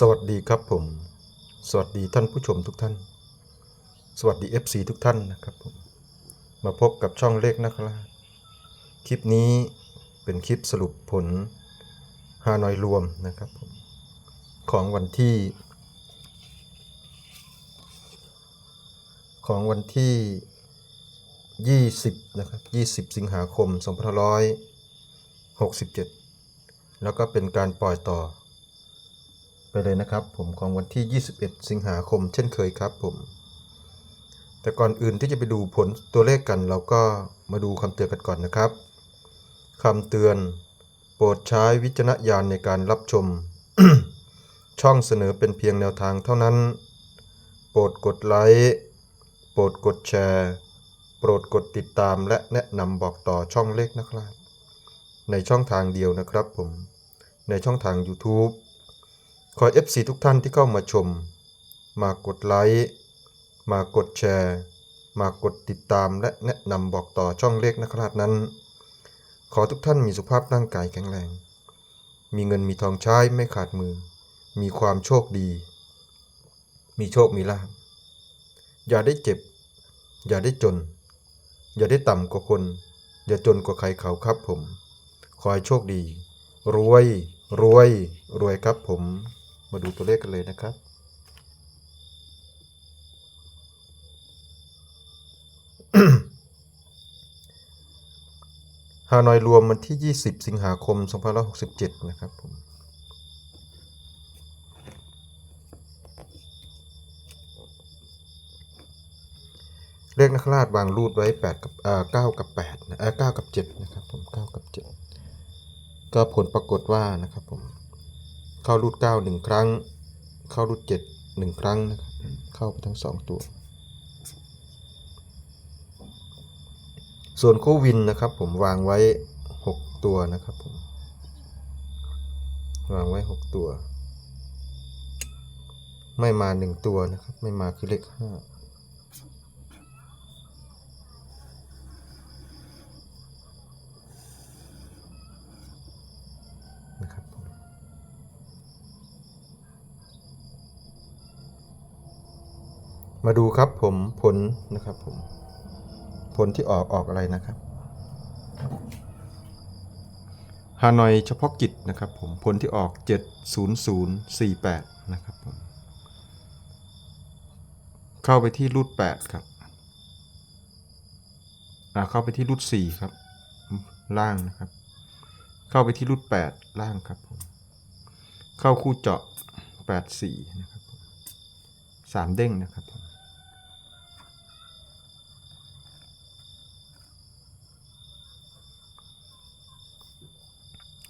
สวัสดีครับผม สวัสดีท่านผู้ชมทุกท่าน สวัสดี FC ทุกท่านนะครับผม มาพบกับช่องเลขนักล่าคลิปนี้เป็นคลิปสรุปผลฮานอยรวมนะครับผม ของวันที่ ของวันที่ 20 นะครับ 20 สิงหาคม 2567 แล้วก็เป็นการปล่อยต่อ ไปเลยนะครับ ผมของวันที่ 21 สิงหาคม เช่นเคยครับผม แต่ก่อนอื่นที่จะไปดูผลตัวเลขกัน เราก็มาดูคำเตือนกันก่อนนะครับคำเตือน โปรดใช้วิจารณญาณในการรับชม ช่องเสนอเป็นเพียงแนวทางเท่านั้น โปรดกดไลค์โปรดกดแชร์ โปรดกดติดตามและแนะนำบอกต่อช่องเลขนะครับ ในช่องทางเดียวนะครับผมในช่องทาง YouTube ขอ FC ทุกท่านที่เข้ามาชม มากดไลค์ มากดแชร์ มากดติดตามและแนะนำบอกต่อช่องเลขนะครับนั้น ขอทุกท่านมีสุขภาพร่างกายแข็งแรง มีเงินมีทองใช้ไม่ขาดมือ มีความโชคดี มีโชคมีลาภอย่าได้เจ็บ อย่าได้จน อย่าได้ต่ำกว่าคน อย่าจนกว่าใครเขาครับผม ขอให้โชคดี รวย รวย รวยครับผม มาดูตัวเลขกันเลยนะครับ ฮานอยรวมวันที่ 20 สิงหาคม 2567 นะครับผมเลขนักราชวางรูดไว้8กับเอ่อ9กับ8นะเอ่อ9กับ 7 นะครับผม 9 กับ 7 ก็ผลปรากฏว่านะครับผม เข้ารูด9 1ครั้ง เข้ารูดหนึ่งครั้งนะครับเข้าไปทั้งสองตัว ส่วนคู่วินนะครับ ผมวางไว้หกตัวนะครับผมวางไว้หกตัว ไม่มาหนึ่งตัวนะครับ ไม่มาคือเลขห้าะครับผม มาดูครับผมผลนะครับผมผลที่ออกออกอะไรนะครับฮานอยเฉพาะกิจนะครับผมผลที่ออก 70048 นะครับผมเข้าไปที่รูด8ครับอ่าเข้าไปที่รูด4ครับ ล่างนะครับ เข้าไปที่รูด8ล่างครับผมเข้าคู่เจาะ 84 นะครับสามเด้งนะครับผม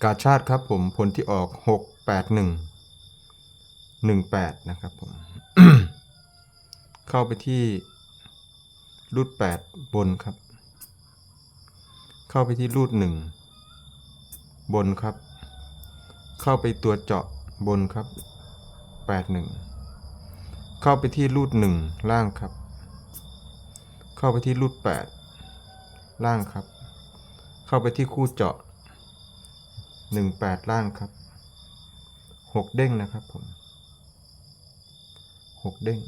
กาชาติครับผมผลที่ออก 681 18 นะครับผม เข้าไปที่รูด 8 บนครับ เข้าไปที่รูด 1 บนครับ เข้าไปตัวเจาะบนครับ 81 เข้าไปที่รูด 1 ล่างครับ เข้าไปที่รูด 8 ล่างครับ เข้าไปที่คู่เจาะ หนึ่งแปดล่างครับหกเด้งนะครับผมหกเด้ง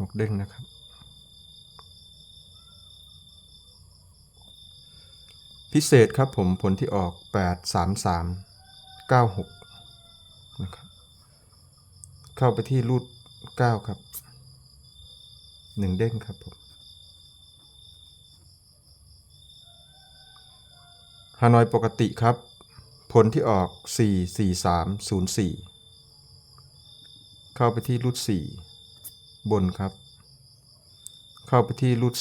หกเด้งนะครับ พิเศษครับผมผลที่ออกแปดสามสามเก้าหกนะครับเข้าไปที่รูดเก้าครับหนึ่งเด้งครับผม ฮานอยปกติครับ ผลที่ออก 4 4 3 0 4 เข้าไปที่รูด4บนครับ เข้าไปที่รูด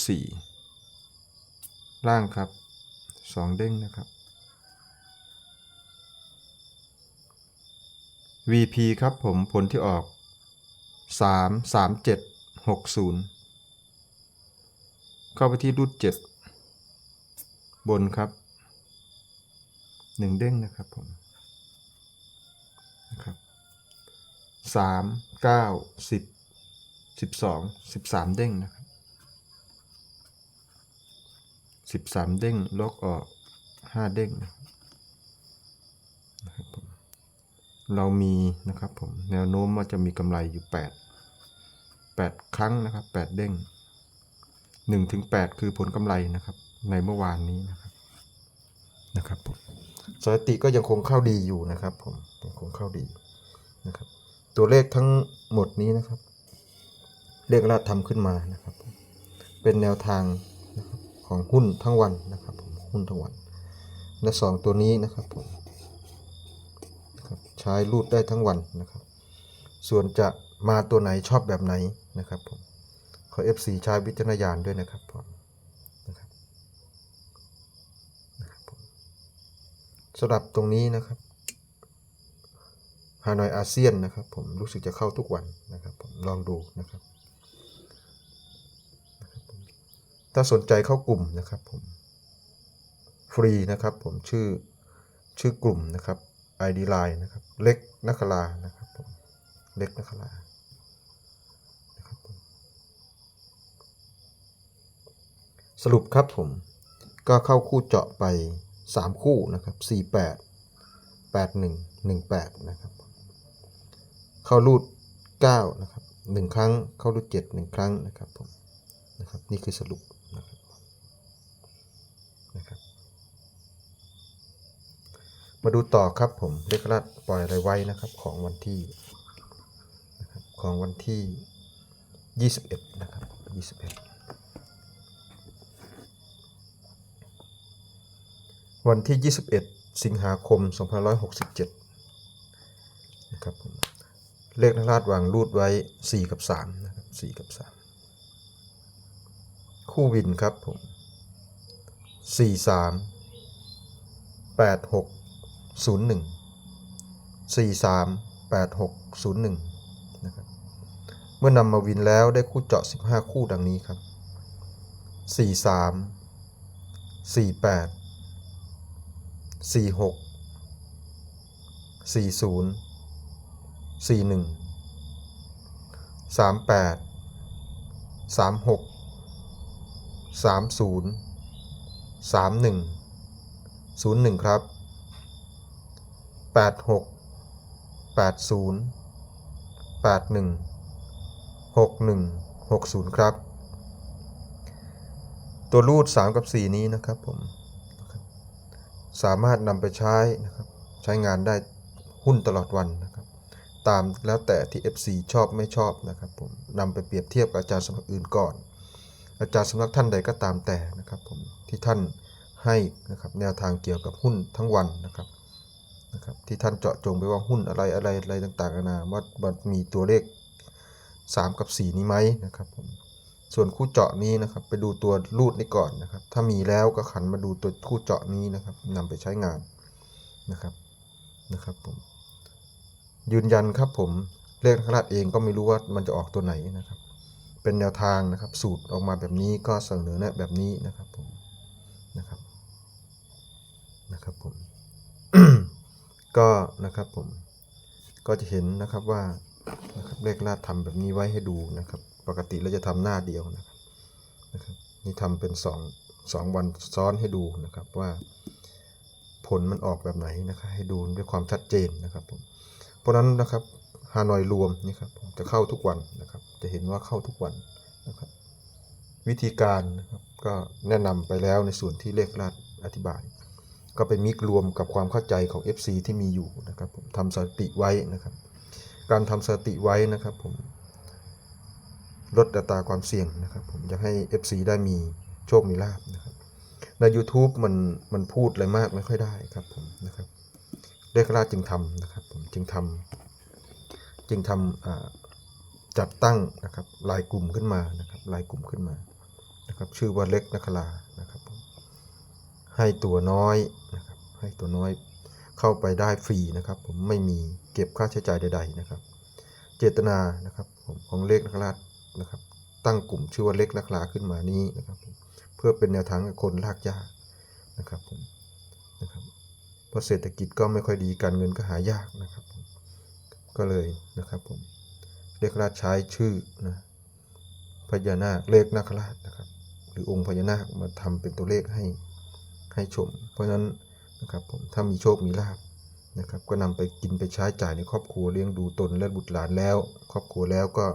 4ล่างครับ 2 เด้งนะครับ VP ครับผมผลที่ออก 3 3 7 6 0 เข้าไปที่รูด7บนครับ หนึ่งเด้งนะครับผมนะครับสามเก้าสิบสิบสองสิบสามเด้งนะครับสิบสามเด้งลกออกห้าเด้งนะครับเรามีนะครับผมแนวโน้มว่าจะมีกำไรอยู่แปดแปดครั้งนะครับแปดเด้งหนึ่งถึงแปดคือผลกำไรนะครับในเมื่อวานนี้นะครับ นะครับผมสถิติก็ยังคงเข้าดีอยู่นะครับผมยังคงเข้าดีนะครับ ตัวเลขทั้งหมดนี้นะครับ เลขลาดทำขึ้นมานะครับ เป็นแนวทางของหุ้นทั้งวันนะครับผมหุ้นทั้งวัน และสองตัวนี้นะครับผมใช้รูดได้ทั้งวันนะครับ ส่วนจะมาตัวไหนชอบแบบไหนนะครับผมขอ FC ใช้วิจารณญาณด้วยนะครับผมนะครับนะครับผม สำหรับตรงนี้นะครับฮานอยอาเซียนนะครับ ผมรู้สึกจะเข้าทุกวันนะครับผมลองดูนะครับ ถ้าสนใจเข้ากลุ่มนะครับผมฟรีนะครับผมชื่อชื่อกลุ่มนะครับ ID Line นะครับ เล็กนักลานะครับผมเล็กนักลานะครับผมสรุปครับผมก็เข้าคู่เจาะไป 3 คู่นะครับ48 81 18นะครับเข้ารูด9นะครับ1ครั้งเข้ารูด7 1 ครั้งนะครับผมนะครับนี่คือสรุปนะครับนะครับมาดูต่อครับผมเลขลัดปล่อยอะไรไว้นะครับของวันที่นะครับของวันที่ 21 นะครับ 21 วันที่ 21 สิงหาคม 2567 นะครับผมเลขนักลาดวางรูดไว้ 4 กับ3นะครับ4กับ 3 คู่วินครับผม 4 3 8 6ศูนย์หนึ่งสี่สามแปดหกศูนย์หนึ่งนะครับเมื่อนำมาวินแล้วได้คู่เจาะสิบห้าคู่ดังนี้ครับสี่สาม สี่หกสี่ศูนย์สี่หนึ่งสามแปดสามหกสามศูนย์สามหนึ่งศูนย์หนึ่งครับแปดหกแปดศูนย์แปดหนึ่งหกหนึ่งหกศูนย์ครับ ตัวรูด3กับ4นี้นะครับผม สามารถนำไปใช้นะครับใช้งานได้หุ้นตลอดวันนะครับตามแล้วแต่ที่ FC ชอบไม่ชอบนะครับผมนำไปเปรียบเทียบกับอาจารย์สำนักอื่นก่อน อาจารย์สำนักท่านใดก็ตามแต่นะครับผมที่ท่านให้นะครับแนวทางเกี่ยวกับหุ้นทั้งวันนะครับนะครับที่ท่านเจาะจงไปว่าหุ้นอะไรอะไรอะไรต่างๆนานาว่ามันมีตัวเลข 3 กับ 4 นี้ไหมนะครับผม ส่วนคู่เจาะนี้นะครับ ไปดูตัวรูดนี้ก่อนนะครับ ถ้ามีแล้วก็ขันมาดูตัวคู่เจาะนี้นะครับนำไปใช้งานนะครับนะครับผมยืนยันครับผมเลขนักราชเองก็ไม่รู้ว่ามันจะออกตัวไหนนะครับ เป็นแนวทางนะครับ สูตรออกมาแบบนี้ก็เสนอแนะแบบนี้นะครับผมนะครับนะครับผมก็นะครับผมก็จะเห็นนะครับว่านะครับเลขลาดทำแบบนี้ไว้ให้ดูนะครับ ปกติเราจะทำหน้าเดียวนะครับนะครับนี่ทำเป็นสองสองวันซ้อนให้ดูนะครับว่าผลมันออกแบบไหนนะครับให้ดูด้วยความชัดเจนนะครับผมเพราะฉะนั้นนะครับฮานอยรวมนี่ครับจะเข้าทุกวันนะครับ จะเห็นว่าเข้าทุกวันนะครับ วิธีการนะครับก็แนะนำไปแล้วในส่วนที่เลขลาดอธิบาย ก็ไปมิกรวมกับความเข้าใจของ FC ที่มีอยู่นะครับผมทำสติไว้นะครับ การทำสติไว้นะครับผม ลดอัตราความเสี่ยงนะครับผมอยากให้ FC ได้มีโชคมีลาบนะครับใน YouTube มันมันพูดอะไรมากไม่ค่อยได้ครับผมนะครับเลขราชจึงทำนะครับผมจึงทำจึงทำจัดตั้งนะครับลายกลุ่มขึ้นมานะครับลายกลุ่มขึ้นมานะครับชื่อว่าเล็กนักลานะครับให้ตัวน้อยนะครับให้ตัวน้อยเข้าไปได้ฟรีนะครับ ผมไม่มีเก็บค่าใช้จ่ายใด ๆนะครับ เจตนานะครับผมของเลขนักลาด นะครับตั้งกลุ่มชื่อว่าเลขนักลาขึ้นมานี้นะครับเพื่อเป็นแนวทางคนลากยากนะครับผมนะครับเพราะเศรษฐกิจก็ไม่ค่อยดีการเงินก็หายากนะครับก็เลยนะครับผมเลขราชใช้ชื่อนะพญานาคเลขนาคราชนะครับ หรือองค์พญานาคมาทำเป็นตัวเลขให้ให้ชม เพราะฉะนั้นนะครับผมถ้ามีโชคมีลาบนะครับ ก็นำไปกินไปใช้จ่ายในครอบครัวเลี้ยงดูตนและบุตรหลานแล้ว ครอบครัวแล้วก็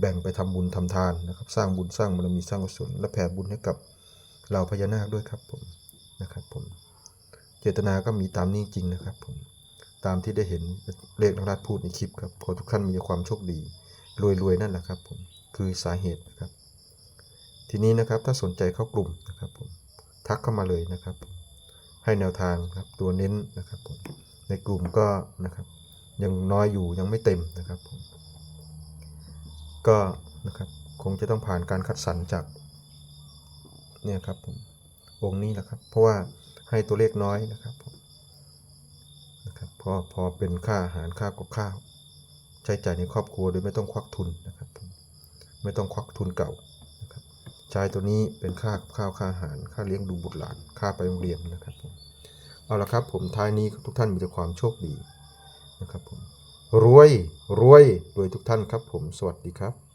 แบ่งไปทำบุญทำทานนะครับ สร้างบุญสร้างบารมีสร้างกุศลและแผ่บุญให้กับเหล่าพญานาคด้วยครับผมนะครับผมเจตนาก็มีตามนี้จริงนะครับผมตามที่ได้เห็นเลขนักราชพูดในคลิปครับขอทุกท่านมีความโชคดี รวยๆนั่นแหละครับผมคือสาเหตุนะครับ ทีนี้นะครับถ้าสนใจเข้ากลุ่มนะครับผมทักเข้ามาเลยนะครับ ให้แนวทางครับตัวเน้นนะครับผมในกลุ่มก็นะครับยังน้อยอยู่ยังไม่เต็มนะครับผม ก็นะครับคงจะต้องผ่านการคัดสรรจากเนี่ยครับผมองค์นี้แหละครับ เพราะว่าให้ตัวเลขน้อยนะครับผมนะครับพอพอเป็นค่าอาหารค่ากับข้าว ใช้จ่ายในครอบครัวโดยไม่ต้องควักทุนนะครับผมไม่ต้องควักทุนเก่านะครับใช้ตัวนี้เป็นค่ากับข้าวค่าอาหาร ค่าเลี้ยงดูบุตรหลานค่าไปโรงเรียนนะครับผมเอาละครับผมท้ายนี้ทุกท่านมีแต่ความโชคดีนะครับผม รวย รวย รวยทุกท่านครับผม สวัสดีครับ